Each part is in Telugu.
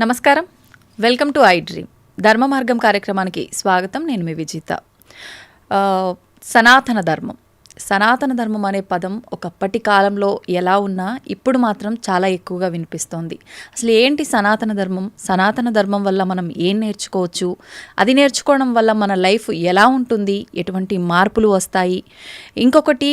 నమస్కారం. Welcome to I dream. Dharma Margam కార్యక్రమానికి స్వాగతం. నేను మీ విజిత. సనాతన ధర్మం. సనాతన ధర్మం అనే పదం ఒకప్పటి కాలంలో ఎలా ఉన్నా ఇప్పుడు మాత్రం చాలా ఎక్కువగా వినిపిస్తోంది. అసలు ఏంటి సనాతన ధర్మం? సనాతన ధర్మం వల్ల మనం ఏం నేర్చుకోవచ్చు? అది నేర్చుకోవడం వల్ల మన లైఫ్ ఎలా ఉంటుంది? ఎటువంటి మార్పులు వస్తాయి? ఇంకొకటి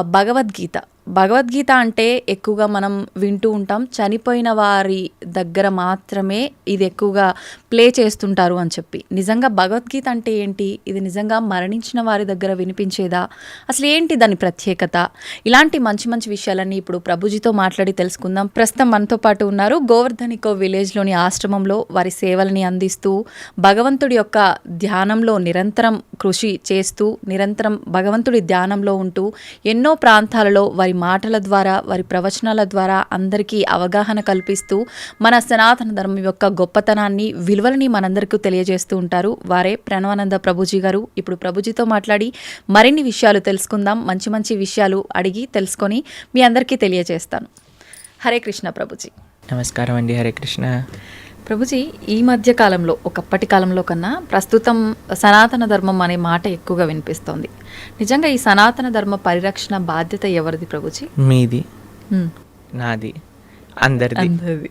భగవద్గీత. భగవద్గీత అంటే ఎక్కువగా మనం వింటూ ఉంటాం. చనిపోయిన వారి దగ్గర మాత్రమే ఇది ఎక్కువగా ప్లే చేస్తుంటారు అని చెప్పి. నిజంగా భగవద్గీత అంటే ఏంటి? ఇది నిజంగా మరణించిన వారి దగ్గర వినిపించేదా? అసలు ఏంటి దాని ప్రత్యేకత? ఇలాంటి మంచి మంచి విషయాలన్నీ ఇప్పుడు ప్రభుజీతో మాట్లాడి తెలుసుకుందాం. ప్రస్తుతం మనతో పాటు ఉన్నారు గోవర్ధనికో విలేజ్లోని ఆశ్రమంలో వారి సేవల్ని అందిస్తూ భగవంతుడి యొక్క ధ్యానంలో నిరంతరం కృషి చేస్తూ నిరంతరం భగవంతుడి ధ్యానంలో ఉంటూ ఎన్నో ప్రాంతాలలో వారి మాటల ద్వారా వారి ప్రవచనాల ద్వారా అందరికీ అవగాహన కల్పిస్తూ మన సనాతన ధర్మం యొక్క గొప్పతనాన్ని విలువలని మనందరికీ తెలియజేస్తూ ఉంటారు. వారే ప్రణవానంద ప్రభుజీ గారు. ఇప్పుడు ప్రభుజీతో మాట్లాడి మరిన్ని విషయాలు తెలుసుకుందాం. మంచి మంచి విషయాలు అడిగి తెలుసుకొని మీ అందరికీ తెలియజేస్తాను. హరే కృష్ణ ప్రభుజీ. నమస్కారం అండి. హరే కృష్ణ. ప్రభుజీ ఈ మధ్య కాలంలో ఒకప్పటి కాలంలో కన్నా ప్రస్తుతం సనాతన ధర్మం అనే మాట ఎక్కువగా వినిపిస్తోంది. నిజంగా ఈ సనాతన ధర్మ పరిరక్షణ బాధ్యత ఎవరిది ప్రభుజీ? మీది. నాది. అందరిది. అందరిది.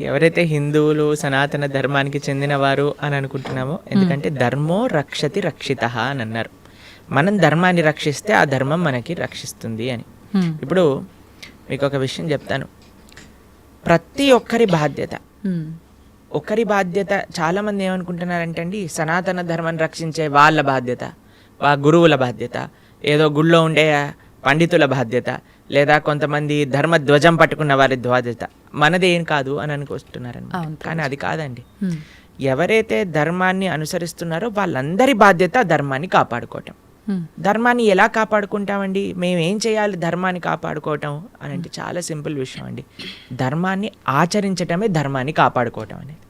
ఎవరైతే హిందువులు సనాతన ధర్మానికి చెందినవారు అని అనుకుంటున్నామో ఎందుకంటే ధర్మో రక్షతి రక్షిత అని అన్నారు. మనం ధర్మాన్ని రక్షిస్తే ఆ ధర్మం మనకి రక్షిస్తుంది అని. ఇప్పుడు మీకు ఒక విషయం చెప్తాను. ప్రతి ఒక్కరి బాధ్యత. ఒకరి బాధ్యత చాలా మంది ఏమనుకుంటున్నారంటే అండి సనాతన ధర్మాన్ని రక్షించే వాళ్ళ బాధ్యత వా గురువుల బాధ్యత ఏదో గుళ్ళో ఉండే పండితుల బాధ్యత లేదా కొంతమంది ధర్మ ధ్వజం పట్టుకున్న వారి బాధ్యత. మనదేం కాదు అని అనుకొస్తున్నారనమాట కానీ అది కాదండి. ఎవరైతే ధర్మాన్ని అనుసరిస్తున్నారో వాళ్ళందరి బాధ్యత ధర్మాన్ని కాపాడుకోవటం. ధర్మాన్ని ఎలా కాపాడుకుంటామండి? మేము ఏం చేయాలి ధర్మాన్ని కాపాడుకోవటం అని అంటే చాలా సింపుల్ విషయం అండి. ధర్మాన్ని ఆచరించటమే ధర్మాన్ని కాపాడుకోవటం అనేది.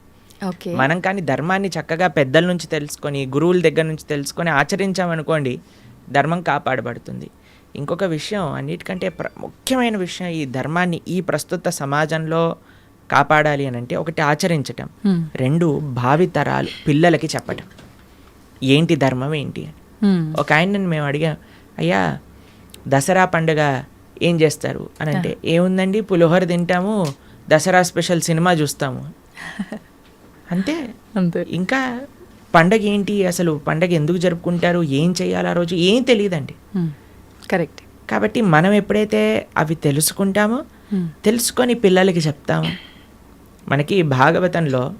మనం కానీ ధర్మాన్ని చక్కగా పెద్దల నుంచి తెలుసుకొని గురువుల దగ్గర నుంచి తెలుసుకొని ఆచరించామనుకోండి ధర్మం కాపాడబడుతుంది. ఇంకొక విషయం అన్నిటికంటే ప్ర ముఖ్యమైన విషయం ఈ ధర్మాన్ని ఈ ప్రస్తుత సమాజంలో కాపాడాలి అని అంటే ఒకటి ఆచరించటం. రెండు భావితరాలు పిల్లలకి చెప్పటం. ఏంటి ధర్మం ఏంటి అని. ఒక ఆయనని మేము అడిగాం అయ్యా దసరా పండుగ ఏం చేస్తారు? అని అంటే ఏముందండి పులిహోర తింటాము దసరా స్పెషల్ సినిమా చూస్తాము. అంతే అంతే. ఇంకా పండగ ఏంటి అసలు పండగ ఎందుకు జరుపుకుంటారు? ఏం చేయాలి ఆ రోజు? ఏం తెలియదండి. కరెక్ట్. కాబట్టి మనం ఎప్పుడైతే అవి తెలుసుకుంటామో. తెలుసుకొని పిల్లలకి చెప్తాము మనకి భాగవతంలో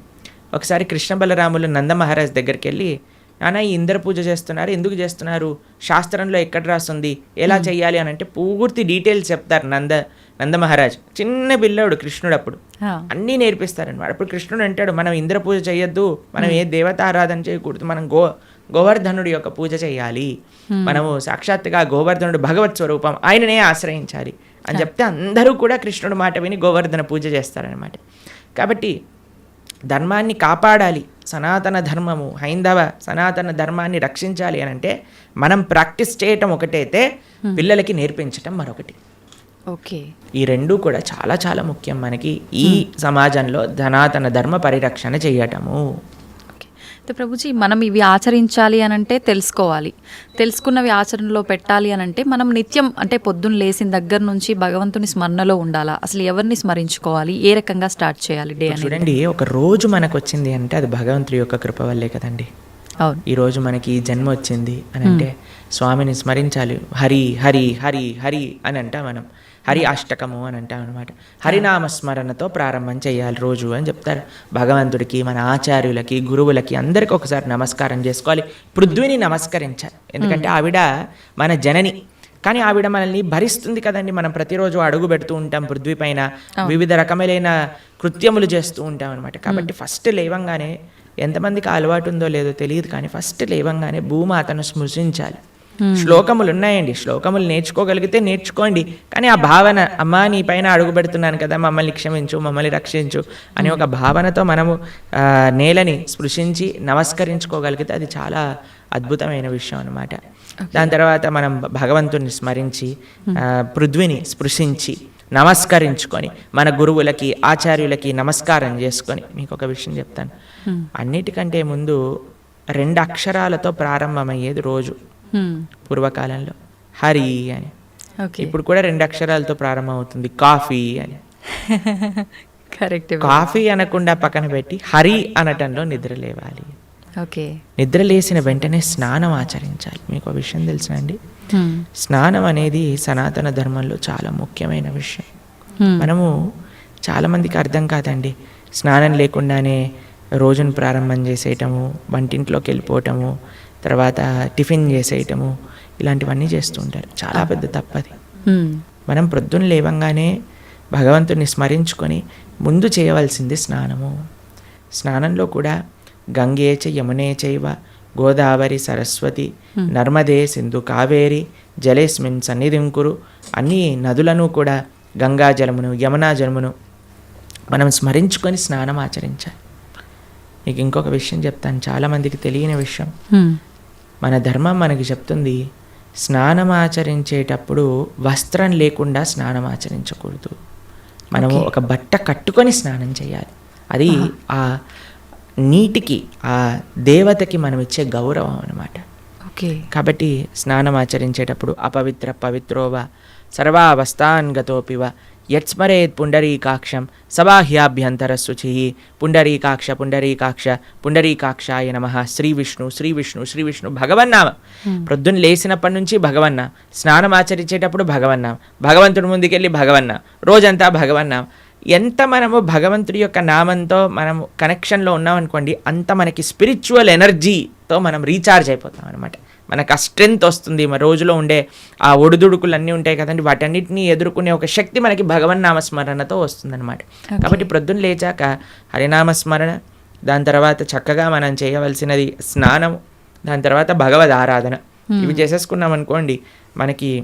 ఒకసారి కృష్ణ బలరాములు నంద మహారాజ్ దగ్గరికి వెళ్ళి నాన్న ఈ ఇంద్ర పూజ చేస్తున్నారు. ఎందుకు చేస్తున్నారు? శాస్త్రంలో ఎక్కడ రాస్తుంది ఎలా చెయ్యాలి అని అంటే పూర్తి డీటెయిల్స్ చెప్తారు నంద. నంద మహారాజ్ చిన్న పిల్లోడు కృష్ణుడు అప్పుడు. అన్నీ నేర్పిస్తారనమాట అప్పుడు కృష్ణుడు అంటాడు మనం ఇంద్ర పూజ చేయొద్దు మనం ఏ దేవత ఆరాధన చేయకూడదు మనం గో గోవర్ధనుడి యొక్క పూజ చేయాలి మనము సాక్షాత్తుగా గోవర్ధనుడు భగవత్ స్వరూపం ఆయననే ఆశ్రయించాలి. అని చెప్తే అందరూ కూడా కృష్ణుడు మాట విని గోవర్ధన పూజ చేస్తారనమాట కాబట్టి ధర్మాన్ని కాపాడాలి. సనాతన ధర్మము హైందవ సనాతన ధర్మాన్ని రక్షించాలి అని అంటే మనం ప్రాక్టీస్ చేయటం ఒకటైతే పిల్లలకి నేర్పించటం మరొకటి. ఓకే. ఈ రెండూ కూడా చాలా చాలా ముఖ్యం మనకి ఈ సమాజంలో సనాతన ధర్మ పరిరక్షణ చేయటము. అయితే ప్రభుజీ మనం ఇవి ఆచరించాలి అని అంటే తెలుసుకోవాలి. తెలుసుకున్నవి ఆచరణలో పెట్టాలి అని అంటే మనం నిత్యం అంటే పొద్దున్న లేచిన దగ్గర నుంచి భగవంతుని స్మరణలో ఉండాలా? అసలు ఎవరిని స్మరించుకోవాలి? ఏ రకంగా స్టార్ట్ చేయాలి డే చూడండి ఒక రోజు మనకు వచ్చింది అంటే అది భగవంతుడి యొక్క కృప వల్లే కదండి. అవును. ఈ రోజు మనకి ఈ జన్మ వచ్చింది అని అంటే స్వామిని స్మరించాలి. హరి హరి హరి హరి అని అంటాం మనం. హరి అష్టకము అని అంటాం అనమాట హరినామ స్మరణతో ప్రారంభం చేయాలి రోజు అని చెప్తారు. భగవంతుడికి మన ఆచార్యులకి గురువులకి అందరికి ఒకసారి నమస్కారం చేసుకోవాలి. పృథ్వీని నమస్కరించాలి. ఎందుకంటే ఆవిడ మన జనని. కానీ ఆవిడ మనల్ని భరిస్తుంది కదండి. మనం ప్రతిరోజు అడుగు పెడుతూ ఉంటాం పృథ్వీ పైన. వివిధ రకములైన కృత్యములు చేస్తూ ఉంటాం అనమాట కాబట్టి ఫస్ట్ లేవంగానే ఎంతమందికి అలవాటు ఉందో లేదో తెలియదు కానీ ఫస్ట్ లేవంగానే భూమాతను స్మృశించాలి. శ్లోకములు ఉన్నాయండి శ్లోకములు నేర్చుకోగలిగితే నేర్చుకోండి. కానీ ఆ భావన అమ్మా నీ పైన అడుగు పెడుతున్నాను కదా మమ్మల్ని క్షమించు మమ్మల్ని రక్షించు అనే ఒక భావనతో మనము నేలని స్పృశించి నమస్కరించుకోగలిగితే అది చాలా అద్భుతమైన విషయం అనమాట దాని తర్వాత మనం భగవంతుని స్మరించి ఆ, పృథ్వీని స్పృశించి నమస్కరించుకొని మన గురువులకి ఆచార్యులకి నమస్కారం చేసుకొని మీకు ఒక విషయం చెప్తాను. అన్నిటికంటే ముందు రెండు అక్షరాలతో ప్రారంభమయ్యేది రోజు. పూర్వకాలంలో. హరి అని. ఓకే ఇప్పుడు కూడా రెండు అక్షరాలతో ప్రారంభమవుతుంది. కాఫీ అని. కరెక్ట్ కాఫీ అనకుండా పక్కన పెట్టి హరి అనటంలో నిద్ర లేవాలి. ఓకే నిద్ర లేచిన వెంటనే స్నానం ఆచరించాలి. మీకు ఒక విషయం తెలుసండి హ్మ్. స్నానం అనేది సనాతన ధర్మంలో చాలా ముఖ్యమైన విషయం. హ్మ్. మనము చాలామందికి అర్థం కాదండి. స్నానం లేకుండానే రోజును ప్రారంభం చేసేయటము వంటింట్లోకి వెళ్ళిపోవటము తర్వాత టిఫిన్ చేసేయటము ఇలాంటివన్నీ చేస్తూ ఉంటారు. చాలా పెద్ద తప్పది. మనం ప్రొద్దున లేవంగానే భగవంతుని స్మరించుకొని ముందు చేయవలసింది స్నానము. స్నానంలో కూడా గంగే చ యమునే చైవ గోదావరి సరస్వతి నర్మదే సింధు కావేరి జలేస్మిన్ సన్నిధిం కురు అన్ని నదులను కూడా గంగా జలమును యమునా జలమును మనం స్మరించుకొని స్నానం ఆచరించాలి. మీకు ఇంకొక విషయం చెప్తాను. చాలామందికి తెలియని విషయం. మన ధర్మం మనకి చెప్తుంది స్నానం ఆచరించేటప్పుడు వస్త్రం లేకుండా స్నానం ఆచరించకూడదు. మనము ఒక బట్ట కట్టుకొని స్నానం చేయాలి. అది ఆ నీటికి ఆ దేవతకి మనం ఇచ్చే గౌరవం అన్నమాట. ఓకే. కాబట్టి స్నానం ఆచరించేటప్పుడు అపవిత్ర పవిత్రోవ సర్వావస్థాన్ గతోపివ యత్స్మరేత్ పుండరీకాక్షం సబాహ్యాభ్యంతర శుచి పుండరీకాక్ష పుండరీకాక్ష పుండరీకాక్షాయ నమ శ్రీ విష్ణు శ్రీ విష్ణు శ్రీ విష్ణు భగవన్నామ ప్రొద్దున లేచినప్పటి నుంచి భగవన్న స్నానం ఆచరించేటప్పుడు భగవన్నాం భగవంతుడి ముందుకెళ్ళి భగవన్న రోజంతా భగవన్నాం ఎంత మనము భగవంతుడి యొక్క నామంతో మనము కనెక్షన్లో ఉన్నామనుకోండి అంత మనకి స్పిరిచువల్ ఎనర్జీతో మనం రీఛార్జ్ అయిపోతాం అనమాట మనకు ఆ స్ట్రెంగ్త్ వస్తుంది. మన రోజులో ఉండే ఆ ఒడిదుడుకులు అన్నీ ఉంటాయి కదండి. వాటన్నిటిని ఎదుర్కొనే ఒక శక్తి మనకి భగవన్ నామస్మరణతో వస్తుందన్నమాట. కాబట్టి ప్రొద్దున లేచాక హరినామస్మరణ దాని తర్వాత చక్కగా మనం చేయవలసినది స్నానం దాని తర్వాత భగవద్ ఆరాధన ఇవి చేసేసుకున్నాం అనుకోండి మనకి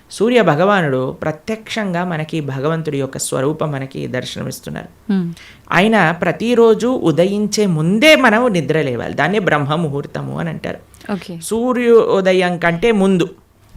సూర్య భగవానుడు ప్రత్యక్షంగా మనకి భగవంతుడి యొక్క స్వరూపం మనకి దర్శనమిస్తున్నారు. ఆయన ప్రతిరోజు ఉదయించే ముందే మనం నిద్ర లేవాలి. దాన్ని బ్రహ్మ ముహూర్తము అని అంటారు. సూర్యోదయం కంటే ముందు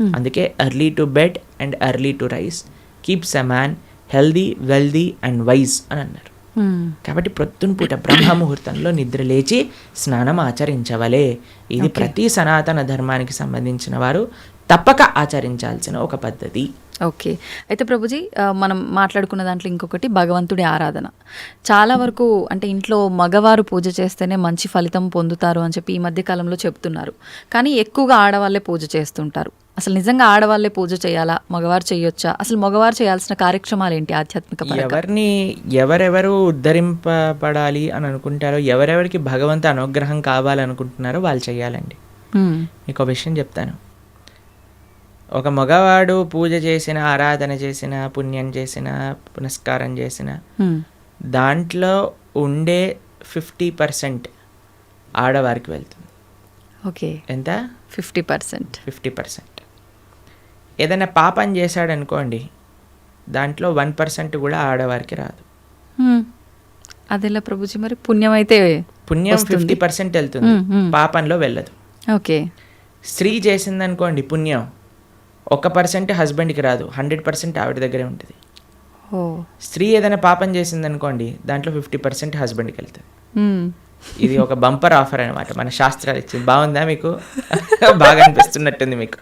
అందుకే early to bed and early to rise keeps a man healthy wealthy and wise అని అన్నారు. హ్మ్. కాబట్టి ప్రొద్దున పూట బ్రహ్మ ముహూర్తంలో నిద్ర లేచి స్నానం ఆచరించవలే. ఇది ప్రతి సనాతన ధర్మానికి సంబంధించిన వారు తప్పక ఆచరించాల్సిన ఒక పద్ధతి. ఓకే అయితే ప్రభుజీ మనం మాట్లాడుకున్న దాంట్లో ఇంకొకటి భగవంతుడి ఆరాధన. చాలా వరకు అంటే ఇంట్లో మగవారు పూజ చేస్తేనే మంచి ఫలితం పొందుతారు అని చెప్పి ఈ మధ్య కాలంలో చెప్తున్నారు. కానీ ఎక్కువగా ఆడవాళ్ళే పూజ చేస్తుంటారు. అసలు నిజంగా ఆడవాళ్ళే పూజ చేయాలా? మగవారు చేయొచ్చా? అసలు మగవారు చేయాల్సిన కార్యక్రమాలు ఏంటి ఆధ్యాత్మిక? ఎవరిని ఎవరెవరు ఉద్ధరింపబడాలి అని అనుకుంటారో ఎవరెవరికి భగవంతు అనుగ్రహం కావాలనుకుంటున్నారో వాళ్ళు చేయాలండి. మీకు ఒక విషయం చెప్తాను. ఒక మగవాడు పూజ చేసిన ఆరాధన చేసిన పుణ్యం చేసిన పునస్కారం చేసిన. దాంట్లో ఉండే ఫిఫ్టీ పర్సెంట్ ఆడవారికి వెళ్తుంది. ఓకే. ఎంత? Fifty percent. Fifty percent. ఏదైనా పాపం చేశాడు అనుకోండి దాంట్లో వన్ పర్సెంట్ కూడా ఆడవారికి రాదు. అదెలా ప్రభుజీ? మరి పుణ్యం అయితే పుణ్యం. ఫిఫ్టీ పర్సెంట్ వెళ్తుంది. పాపంలో వెళ్ళదు. ఓకే. స్త్రీ చేసిందనుకోండి పుణ్యం ఒక పర్సెంట్ హస్బెండ్కి రాదు హండ్రెడ్ పర్సెంట్ ఆవిడ దగ్గరే ఉంటుంది. స్త్రీ ఏదైనా పాపం చేసిందనుకోండి దాంట్లో ఫిఫ్టీ పర్సెంట్ హస్బెండ్కి వెళ్తుంది. ఇది ఒక బంపర్ ఆఫర్ అనమాట మన శాస్త్రాలు ఇచ్చింది. బాగుందా మీకు? బాగా అనిపిస్తున్నట్టుంది మీకు.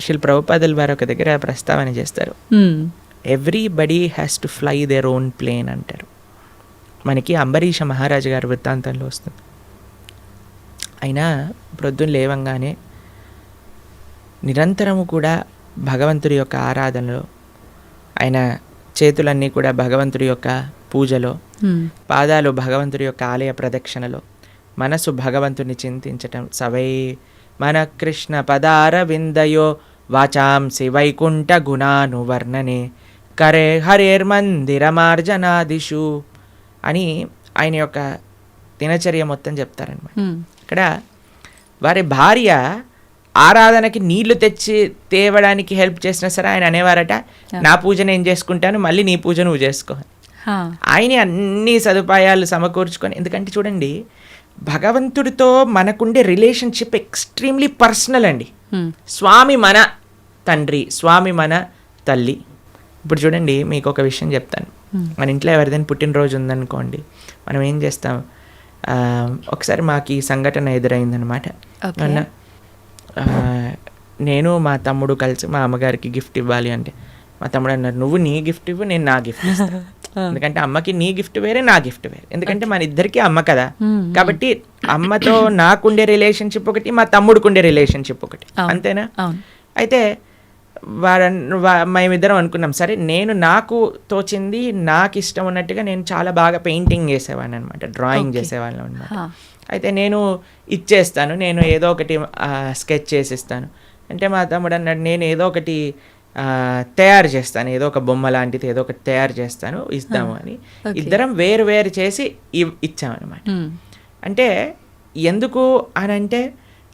శిల్ ప్రభుపాదులు వారు ఒక దగ్గర ప్రస్తావన చేస్తారు మ్మ్. Everybody has to fly their own plane అంటారు మనకి అంబరీష మహారాజు గారి వృత్తాంతంలో వస్తుంది అయినా ప్రొద్దున లేవంగానే నిరంతరము కూడా భగవంతుడి యొక్క ఆరాధనలో ఆయన చేతులన్నీ కూడా భగవంతుడి యొక్క పూజలో. పాదాలు భగవంతుడి యొక్క ఆలయ ప్రదక్షిణలో మనసు భగవంతుని చింతించటం సవై మన కృష్ణ పదార విందయో వాచాంసి వైకుంఠ గుణాను వర్ణనే కరే హరేర్మందిరమార్జనాదిషు అని ఆయన యొక్క దినచర్య మొత్తం చెప్తారనమాట. ఇక్కడ వారి భార్య ఆరాధనకి నీళ్ళు తెచ్చి తేవడానికి హెల్ప్ చేసినా సరే ఆయన అనేవారట నా పూజ నేను చేసుకుంటాను మళ్ళీ నీ పూజ నువ్వు చేసుకో. ఆయనే అన్ని సదుపాయాలు సమకూర్చుకొని ఎందుకంటే చూడండి భగవంతుడితో మనకుండే రిలేషన్షిప్ ఎక్స్ట్రీమ్లీ పర్సనల్ అండి. స్వామి మన తండ్రి స్వామి మన తల్లి. ఇప్పుడు చూడండి మీకు ఒక విషయం చెప్తాను. మన ఇంట్లో ఎవరిదైనా పుట్టినరోజు ఉందనుకోండి మనం ఏం చేస్తాం? ఒకసారి మాకు ఈ సంఘటన ఎదురైందనమాట నేను మా తమ్ముడు కలిసి మా అమ్మగారికి గిఫ్ట్ ఇవ్వాలి అంటే మా తమ్ముడు అన్నారు నువ్వు నీ గిఫ్ట్ ఇవ్వు నేను నా గిఫ్ట్ ఇస్తాను. ఎందుకంటే అమ్మకి నీ గిఫ్ట్ వేరే నా గిఫ్ట్ వేరే. ఎందుకంటే మన ఇద్దరికి అమ్మ కదా. కాబట్టి అమ్మతో నాకుండే రిలేషన్షిప్ ఒకటి మా తమ్ముడికి ఉండే రిలేషన్షిప్ ఒకటి. అంతేనా? అయితే వారన్ వా- మేమిద్దరం అనుకున్నాం సరే నేను నాకు తోచింది నాకు ఇష్టం ఉన్నట్టుగా నేను చాలా బాగా పెయింటింగ్ చేసేవాడిని అనమాట డ్రాయింగ్. చేసేవాళ్ళం అనమాట. అయితే నేను ఇచ్చేస్తాను నేను ఏదో ఒకటి స్కెచ్ చేసిస్తాను. అంటే మా తమ్ముడు అన్నాడు నేను ఏదో ఒకటి తయారు చేస్తాను ఏదో ఒక బొమ్మ లాంటిది ఏదో ఒకటి తయారు చేస్తాను ఇస్తాము అని. ఇద్దరం వేరు వేరు చేసి ఇచ్చామన్నమాట. అంటే ఎందుకు అని అంటే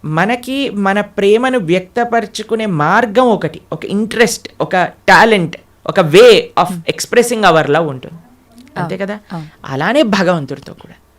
మనకి మన ప్రేమను వ్యక్తపరచుకునే మార్గం ఒకటి ఒక ఇంట్రెస్ట్ ఒక టాలెంట్ ఒక way of expressing our love ఉంటుంది అంతే కదా. అలానే భగవంతుడితో కూడా.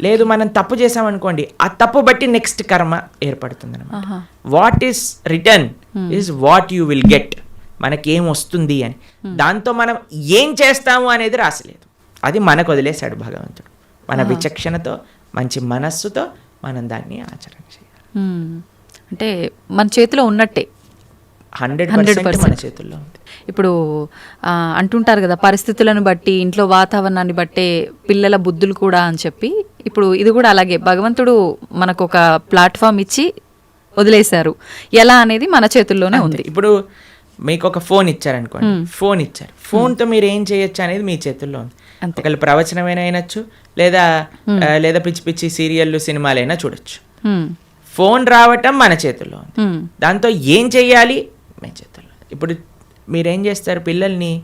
లేదు మనం తప్పు చేసామనుకోండి ఆ తప్పు బట్టి నెక్స్ట్ కర్మ ఏర్పడుతుంది అనమాట. What is return is what you will get మనకేం వస్తుంది అని. దాంతో మనం ఏం చేస్తాము అనేది రాసలేదు. అది మనకు వదిలేశాడు భగవంతుడు. మన విచక్షణతో మంచి మనస్సుతో మనం దాన్ని ఆచరణ చేయాలి. హ్మ్. అంటే మన చేతిలో ఉన్నట్టే. హండ్రెడ్ 100% పర్సెంట్ మన చేతుల్లో ఉంది. ఇప్పుడు అంటుంటారు కదా పరిస్థితులను బట్టి ఇంట్లో వాతావరణాన్ని బట్టే పిల్లల బుద్ధులు కూడా అని చెప్పి ఇప్పుడు ఇది కూడా అలాగే. భగవంతుడు మనకు ఒక ప్లాట్ఫామ్ ఇచ్చి వదిలేశారు. ఎలా అనేది మన చేతుల్లోనే ఉంది. ఇప్పుడు మీకు ఒక ఫోన్ ఇచ్చారనుకోండి. ఫోన్ ఇచ్చారు. ఫోన్తో మీరు ఏం చేయొచ్చు అనేది మీ చేతుల్లో ఉంది. ఒకళ్ళు ప్రవచనమైనా వినొచ్చు లేదా లేదా పిచ్చి పిచ్చి సీరియళ్ళు సినిమాలైనా చూడొచ్చు. ఫోన్ రావటం మన చేతుల్లో ఉంది. దాంతో ఏం చెయ్యాలి? మీ చేతుల్లో. ఇప్పుడు మీరేం చేస్తారు? పిల్లల్ని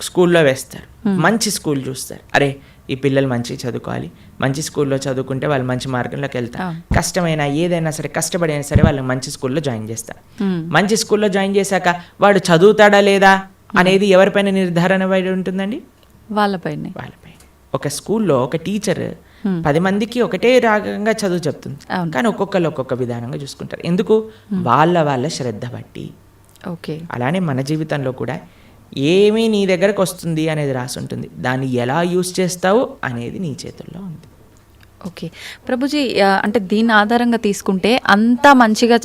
స్కూల్లో వేస్తారు. మంచి స్కూల్ చూస్తారు. అరే ఈ పిల్లలు మంచిగా చదువుకోవాలి. మంచి స్కూల్లో చదువుకుంటే వాళ్ళు మంచి మార్గంలోకి వెళ్తారు. కష్టమైనా ఏదైనా సరే కష్టపడి అయినా సరే వాళ్ళని మంచి స్కూల్లో జాయిన్ చేస్తారు. మంచి స్కూల్లో జాయిన్ చేశాక వాడు చదువుతాడా లేదా అనేది ఎవరిపైన నిర్ధారణ పడి ఉంటుందండి? వాళ్ళపైనే. వాళ్ళపైన. ఒక స్కూల్లో ఒక టీచర్ పది మందికి ఒకటే రాగంగా చదువు చెప్తుంది. కానీ ఒక్కొక్కరు ఒక్కొక్క విధానంగా చూసుకుంటారు. ఎందుకు? వాళ్ళ వాళ్ళ శ్రద్ధ బట్టి. ఓకే. అలానే మన జీవితంలో కూడా ఏమీ నీ దగ్గరకు వస్తుంది అనేది రాసి ఉంటుంది. దాన్ని ఎలా యూస్ చేస్తావు అనేది నీ చేతుల్లో ఉంది. ఓకే. ప్రభుజీ అంటే దీని ఆధారంగా తీసుకుంటే అంతా మంచిగా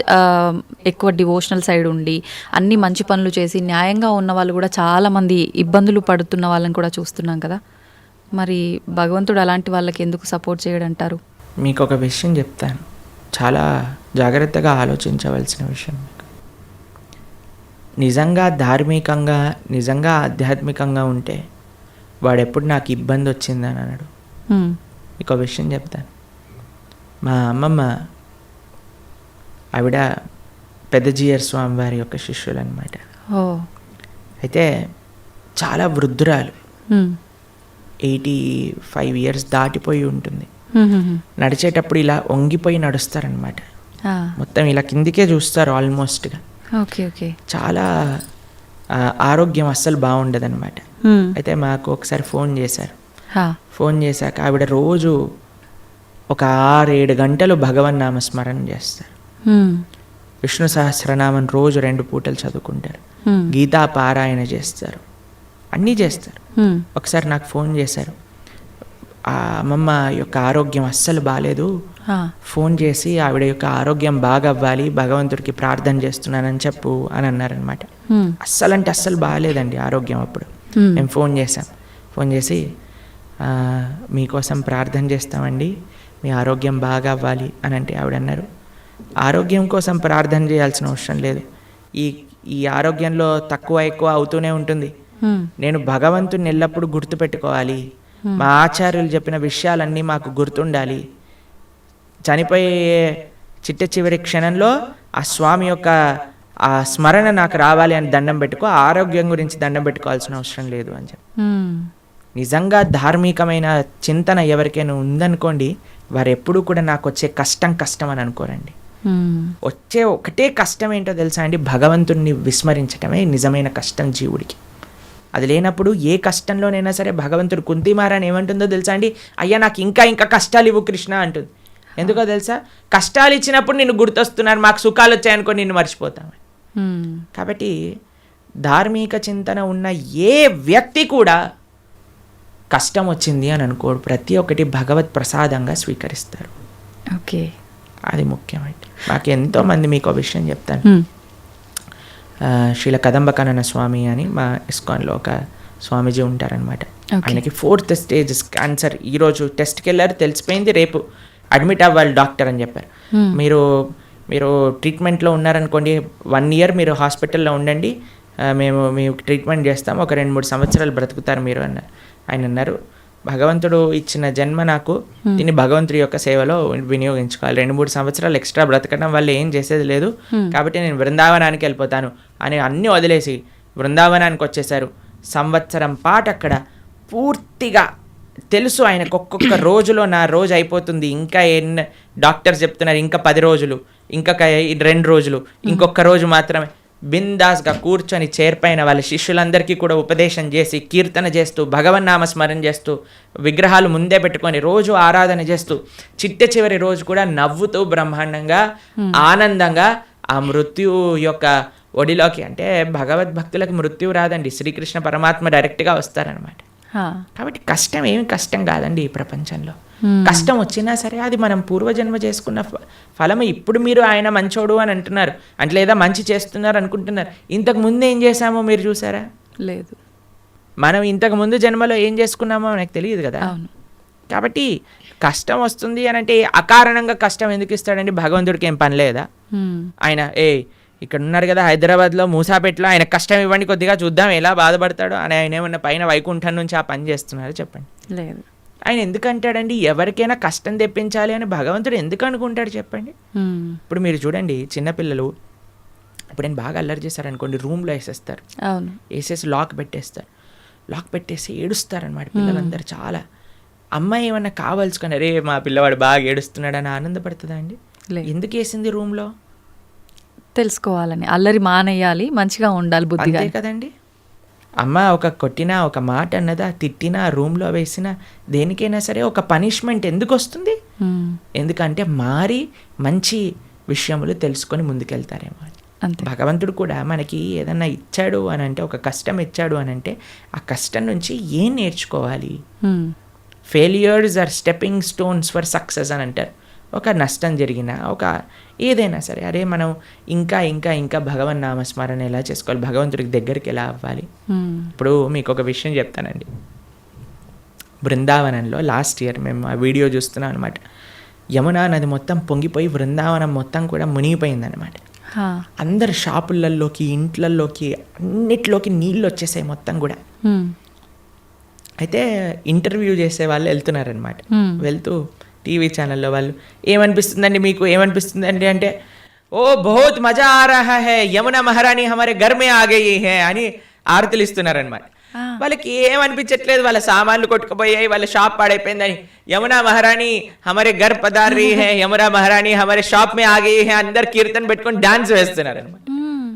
ఎక్కువ డివోషనల్ సైడ్ ఉండి అన్ని మంచి పనులు చేసి న్యాయంగా ఉన్న వాళ్ళు కూడా చాలా మంది ఇబ్బందులు పడుతున్న వాళ్ళని కూడా చూస్తున్నాం కదా. మరి భగవంతుడు అలాంటి వాళ్ళకి ఎందుకు సపోర్ట్ చేయడంటారు? మీకు ఒక విషయం చెప్తాను. చాలా జాగ్రత్తగా ఆలోచించవలసిన విషయం. నిజంగా ధార్మికంగా నిజంగా ఆధ్యాత్మికంగా ఉంటే వాడెప్పుడు నాకు ఇబ్బంది వచ్చిందని అన్నాడు. మీకు ఒక విషయం చెప్తాను. మా అమ్మమ్మ ఆవిడ పెద్దజీయర్ స్వామి వారి యొక్క శిష్యులు అనమాట అయితే చాలా వృద్ధురాలు. ఎయిటీ ఫైవ్ ఇయర్స్ దాటిపోయి ఉంటుంది. నడిచేటప్పుడు ఇలా వంగిపోయి నడుస్తారనమాట. మొత్తం ఇలా కిందికే చూస్తారు ఆల్మోస్ట్గా. ఓకే ఓకే చాలా ఆరోగ్యం అస్సలు బాగుండదన్నమాట హ్మ్. అయితే మాకు ఒకసారి ఫోన్ చేశారు. ఫోన్ చేశాక ఆవిడ రోజు ఒక ఆరు ఏడు గంటలు భగవన్ నామ స్మరణ చేస్తారు. విష్ణు సహస్రనామం రోజు రెండు పూటలు చదువుకుంటారు. గీతా పారాయణ చేస్తారు అన్నీ చేస్తారు. ఒకసారి నాకు ఫోన్ చేశారు ఆ అమ్మమ్మ యొక్క ఆరోగ్యం అస్సలు బాగాలేదు. ఫోన్ చేసి ఆవిడ యొక్క ఆరోగ్యం బాగా అవ్వాలి భగవంతుడికి ప్రార్థన చేస్తున్నానని చెప్పు అని అన్నారనమాట. అస్సలు అంటే అస్సలు బాగాలేదండి ఆరోగ్యం అప్పుడు. మేము ఫోన్ చేసాం ఫోన్ చేసి "ఆ, మీకోసం ప్రార్థన చేస్తామండి మీ ఆరోగ్యం బాగా అవ్వాలి అని అంటే ఆవిడ అన్నారు ఆరోగ్యం కోసం ప్రార్థన చేయాల్సిన అవసరం లేదు ఈ ఈ ఆరోగ్యంలో తక్కువ ఎక్కువ అవుతూనే ఉంటుంది. నేను భగవంతుని ఎల్లప్పుడూ గుర్తుపెట్టుకోవాలి మా ఆచార్యులు చెప్పిన విషయాలన్నీ మాకు గుర్తుండాలి. చనిపోయే చిట్ట చివరి క్షణంలో ఆ స్వామి యొక్క ఆ స్మరణ నాకు రావాలి అని దండం పెట్టుకో ఆరోగ్యం గురించి దండం పెట్టుకోవాల్సిన అవసరం లేదు అని చెప్పి. హ్మ్. నిజంగా ధార్మికమైన చింతన ఎవరికైనా ఉందనుకోండి వారు ఎప్పుడూ కూడా నాకు వచ్చే కష్టం కష్టం అని అనుకోరండి. హ్మ్. వచ్చే ఒకటే కష్టం ఏంటో తెలుసా అండి? భగవంతుణ్ణి విస్మరించటమే నిజమైన కష్టం జీవుడికి. అది లేనప్పుడు ఏ కష్టంలోనైనా సరే భగవంతుడు కుంతిమారాని ఏమంటుందో తెలుసా అండి? అయ్యా నాకు ఇంకా ఇంకా కష్టాలు ఇవ్వు కృష్ణ అంటుంది. ఎందుకో తెలుసా? కష్టాలు ఇచ్చినప్పుడు నిన్ను గుర్తొస్తున్నారు మాకు సుఖాలు వచ్చాయనుకో నిన్ను మర్చిపోతాం. కాబట్టి ధార్మిక చింతన ఉన్న ఏ వ్యక్తి కూడా కష్టం వచ్చింది అని అనుకోడు ప్రతి ఒక్కటి భగవత్ ప్రసాదంగా స్వీకరిస్తారు. ఓకే. అది ముఖ్యమండి నాకు ఎంతో మంది మీకు విషయం చెప్తాను. శ్రీల కదంబకానన స్వామి అని మా ఇస్కాన్లో ఒక స్వామీజీ ఉంటారనమాట. ఆయనకి ఫోర్త్ స్టేజ్ క్యాన్సర్ ఈరోజు టెస్ట్కి వెళ్ళారు తెలిసిపోయింది రేపు అడ్మిట్ అవ్వాలి డాక్టర్ అని చెప్పారు. మీరు మీరు ట్రీట్మెంట్లో ఉన్నారనుకోండి వన్ ఇయర్ మీరు హాస్పిటల్లో ఉండండి మేము మీకు ట్రీట్మెంట్ చేస్తాం ఒక రెండు మూడు సంవత్సరాలు బ్రతుకుతారు మీరు అన్నారు ఆయన అన్నారు. భగవంతుడు ఇచ్చిన జన్మ నాకు దీన్ని భగవంతుడి యొక్క సేవలో వినియోగించుకోవాలి. రెండు మూడు సంవత్సరాలు ఎక్స్ట్రా బ్రతకడం వల్ల ఏం చేసేది లేదు. కాబట్టి నేను బృందావనానికి వెళ్ళిపోతాను. అని అన్నీ వదిలేసి బృందావనానికి వచ్చేసారు సంవత్సరం పాటు అక్కడ పూర్తిగా తెలుసు ఆయనకు ఒక్కొక్క రోజులో నా రోజు అయిపోతుంది. ఇంకా ఎన్ని డాక్టర్స్ చెప్తున్నారు ఇంకా పది రోజులు ఇంకొక రెండు రోజులు ఇంకొక రోజు మాత్రమే. బిందాస్గా కూర్చొని చేర్పైన వాళ్ళ శిష్యులందరికీ కూడా ఉపదేశం చేసి కీర్తన చేస్తూ భగవన్నామ స్మరణ చేస్తూ విగ్రహాలు ముందే పెట్టుకొని రోజు ఆరాధన చేస్తూ చిట్ట చివరి రోజు కూడా నవ్వుతూ బ్రహ్మాండంగా ఆనందంగా ఆ మృత్యు యొక్క ఒడిలోకి అంటే భగవద్భక్తులకు మృత్యు రాదండి. శ్రీకృష్ణ పరమాత్మ డైరెక్ట్గా వస్తారనమాట. కాబట్టి కష్టం ఏమి కష్టం కాదండి ఈ ప్రపంచంలో. కష్టం వచ్చినా సరే అది మనం పూర్వజన్మ చేసుకున్న ఫ- ఫలము. ఇప్పుడు మీరు ఆయన మంచోడు అని అంటున్నారు. అంటే లేదా మంచి చేస్తున్నారు అనుకుంటున్నారు. ఇంతకు ముందు ఏం చేశామో మీరు చూసారా? లేదు. మనం ఇంతకు ముందు జన్మలో ఏం చేసుకున్నామో మనకు తెలియదు కదా. కాబట్టి కష్టం వస్తుంది అని అంటే అకారణంగా కష్టం ఎందుకు ఇస్తాడండి? భగవంతుడికి ఏం పని లేదా. ఆయన ఏ ఇక్కడ ఉన్నారు కదా హైదరాబాద్లో మూసాపేటలో. ఆయన కష్టం ఇవ్వండి కొద్దిగా చూద్దాం ఎలా బాధపడతాడో అని ఆయన ఏమన్నా పైన వైకుంఠం నుంచి ఆ పని చేస్తున్నారు చెప్పండి. లేదు. ఆయన ఎందుకు అంటాడండి ఎవరికైనా కష్టం తెప్పించాలి అని భగవంతుడు ఎందుకు అనుకుంటాడు చెప్పండి. ఇప్పుడు మీరు చూడండి చిన్నపిల్లలు ఇప్పుడు నేను బాగా అల్లరి చేశారనుకోండి రూమ్లో వేసేస్తారు. అవును. వేసేసి లాక్ పెట్టేస్తారు. లాక్ పెట్టేసి ఏడుస్తారనమాట పిల్లలందరూ చాలా. అమ్మాయి ఏమన్నా కావాల్సుకొని అరే మా పిల్లవాడు బాగా ఏడుస్తున్నాడు అని ఆనందపడుతుందా అండి. ఎందుకు వేసింది రూమ్లో? తెలుసుకోవాలని అల్లరి మానేయాలి మంచిగా ఉండాలి బుద్ధిగా అంతే కదండి అమ్మ ఒక కొట్టినా ఒక మాట అన్నదా తిట్టినా రూమ్లో వేసినా దేనికైనా సరే ఒక పనిష్మెంట్ ఎందుకు వస్తుంది. ఎందుకంటే మారి మంచి విషయములు తెలుసుకొని ముందుకెళ్తారేమో అని. అంతే భగవంతుడు కూడా మనకి ఏదన్నా ఇచ్చాడు అని అంటే ఒక కష్టం ఇచ్చాడు అని అంటే ఆ కష్టం నుంచి ఏం నేర్చుకోవాలి. Failures are stepping stones for success అని అంటారు ఒక నష్టం జరిగిన ఒక ఏదైనా సరే అరే మనం ఇంకా ఇంకా ఇంకా భగవన్ నామస్మరణ ఎలా చేసుకోవాలి భగవంతుడికి దగ్గరికి ఎలా అవ్వాలి. ఇప్పుడు మీకు ఒక విషయం చెప్తానండి బృందావనంలో లాస్ట్ ఇయర్ మేము ఆ వీడియో చూస్తున్నాం అనమాట యమునా నది మొత్తం పొంగిపోయి బృందావనం మొత్తం కూడా మునిగిపోయిందనమాట. అందరు షాపులల్లోకి ఇంట్లల్లోకి అన్నిట్లోకి నీళ్ళు వచ్చేసాయి మొత్తం కూడా. అయితే ఇంటర్వ్యూ చేసే వాళ్ళు వెళ్తున్నారనమాట. వెళ్తూ టీవీ ఛానల్లో వాళ్ళు ఏమనిపిస్తుందండి మీకు? ఏమనిపిస్తుందండి అంటే ఓ బహుత్ మజా ఆ రహా హే యమునా మహారాణి హమారే ఘర్ మే ఆ గయి హే అని ఆరతులు ఇస్తున్నారనమాట. వాళ్ళకి ఏమనిపించట్లేదు? వాళ్ళ సామాన్లు కొట్టుకుపోయాయి వాళ్ళ షాప్ పాడైపోయిందని యమునా మహారాణి హమారే ఘర్ పదార్ హే యమునా మహారాణి హమారే షాప్ మే ఆ గయి హే అందరు కీర్తన పెట్టుకొని డాన్స్ వేస్తున్నారనమాట హ్మ్.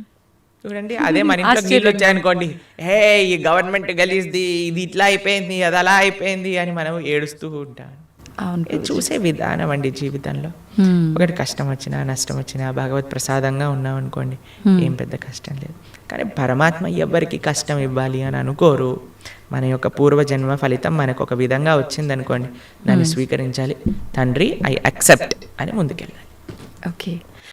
చూడండి అదే మన ఇంట్లో నీళ్ళు వచ్చాయనుకోండి. హే ఈ గవర్నమెంట్ గలీజ్ది ఇది ఇట్లా అయిపోయింది అది అలా అయిపోయింది అని మనం ఏడుస్తూ ఉంటాం. చూసే విధానం అండి జీవితంలో. ఒకటి కష్టం వచ్చినా నష్టం వచ్చినా భగవత్ ప్రసాదంగా ఉన్నాం అనుకోండి ఏం పెద్ద కష్టం లేదు. కానీ పరమాత్మ ఎవరికి కష్టం ఇవ్వాలి అని అనుకోరు. మన యొక్క పూర్వజన్మ ఫలితం మనకు ఒక విధంగా వచ్చిందనుకోండి దాన్ని స్వీకరించాలి. తండ్రి ఐ అక్సెప్ట్ అని ముందుకెళ్ళాలి. ఓకే.